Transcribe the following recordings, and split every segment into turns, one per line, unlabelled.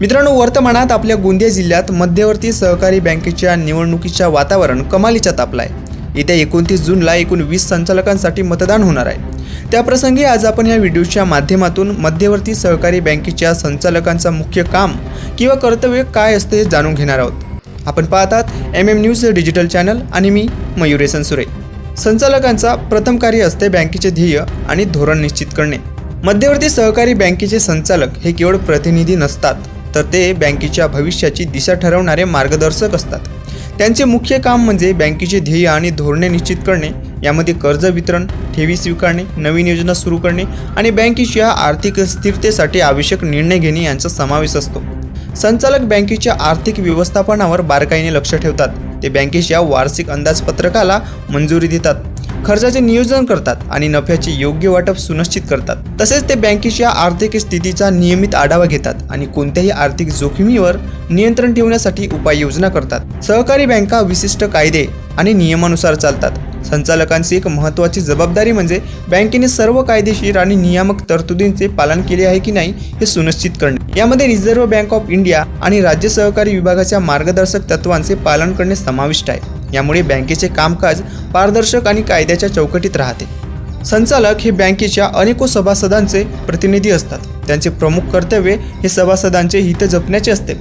मित्रांनो वर्तमानात आपल्या गोंदिया जिल्ह्यात मध्यवर्ती सहकारी बँकेच्या निवडणुकीच्या वातावरण कमालीच्या तापला आहे येत्या एकोणतीस जूनला एकूण वीस संचालकांसाठी मतदान होणार आहे. त्याप्रसंगी आज आपण या व्हिडिओच्या माध्यमातून मध्यवर्ती सहकारी बँकेच्या संचालकांचा मुख्य काम किंवा कर्तव्य काय असते हे जाणून घेणार आहोत. आपण पाहतात M M news digital channel आणि मी मयुरे सुरे. संचालकांचा प्रथम कार्य असते बँकेचे ध्येय आणि धोरण निश्चित करणे. मध्यवर्ती सहकारी बँकेचे संचालक हे केवळ प्रतिनिधी नसतात तर ते बँकेच्या भविष्याची दिशा ठरवणारे मार्गदर्शक असतात. त्यांचे मुख्य काम म्हणजे बँकेचे ध्येय आणि धोरणे निश्चित करणे यामध्ये कर्ज वितरण ठेवी स्वीकारणे नवीन योजना सुरू करणे आणि बँकेच्या आर्थिक स्थिरतेसाठी आवश्यक निर्णय घेणे यांचा समावेश असतो. संचालक बँकेच्या आर्थिक व्यवस्थापनावर बारकाईने लक्ष ठेवतात. ते बँकेच्या वार्षिक अंदाजपत्रकाला मंजुरी देतात. खर्चाचे नियोजन करतात आणि नफ्याचे योग्य वाटप सुनिश्चित करतात. तसेच ते बँकेच्या आर्थिक स्थितीचा नियमित आढावा घेतात आणि कोणत्याही आर्थिक जोखमीवर नियंत्रण ठेवण्यासाठी उपाययोजना करतात. सहकारी बँका विशिष्ट कायदे आणि नियमानुसार चालतात. संचालकांची एक महत्त्वाची जबाबदारी म्हणजे बँकेने सर्व कायदेशीर आणि नियामक तरतुदींचे पालन केले आहे की नाही हे सुनिश्चित करणे. यामध्ये रिझर्व्ह बँक ऑफ इंडिया आणि राज्य सहकारी विभागाच्या मार्गदर्शक तत्वांचे पालन करणे समाविष्ट आहे. यामुळे बँकेचे कामकाज पारदर्शक आणि कायद्याच्या चौकटीत राहते. संचालक हे बँकेच्या अनेको सभासदांचे प्रतिनिधी असतात. त्यांचे प्रमुख कर्तव्य हे सभासदांचे हित जपण्याचे असते.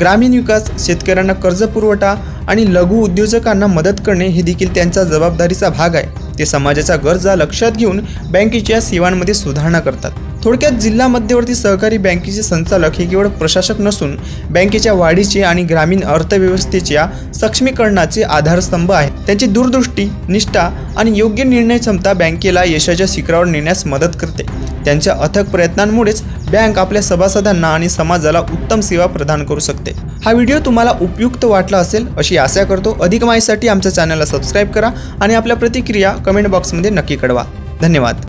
ग्रामीण विकास शेतकऱ्यांना कर्ज पुरवठा आणि लघु उद्योजकांना मदत करणे हे देखील त्यांचा जबाबदारीचा भाग आहे. ते समाजाच्या गरजा लक्षात घेऊन बँकेच्या सेवांमध्ये सुधारणा करतात. थोडक्यात जिल्हा मध्यवर्ती सहकारी बँकेचे संचालक हे केवळ प्रशासक नसून बँकेच्या वाढीचे आणि ग्रामीण अर्थव्यवस्थेच्या सक्षमीकरणाचे आधारस्तंभ आहेत. त्यांची दूरदृष्टी निष्ठा आणि योग्य निर्णय क्षमता बँकेला यशाच्या शिखरावर नेण्यास मदत करते. त्यांच्या अथक प्रयत्नांमुळेच बँक आपल्या सभासदांना आणि समाजाला उत्तम सेवा प्रदान करू शकते. हा व्हिडिओ तुम्हाला उपयुक्त वाटला असेल अशी आशा करतो. अधिक माहितीसाठी आमच्या चॅनलला सबस्क्राईब करा आणि आपल्या प्रतिक्रिया कमेंट बॉक्समध्ये नक्की कळवा. धन्यवाद.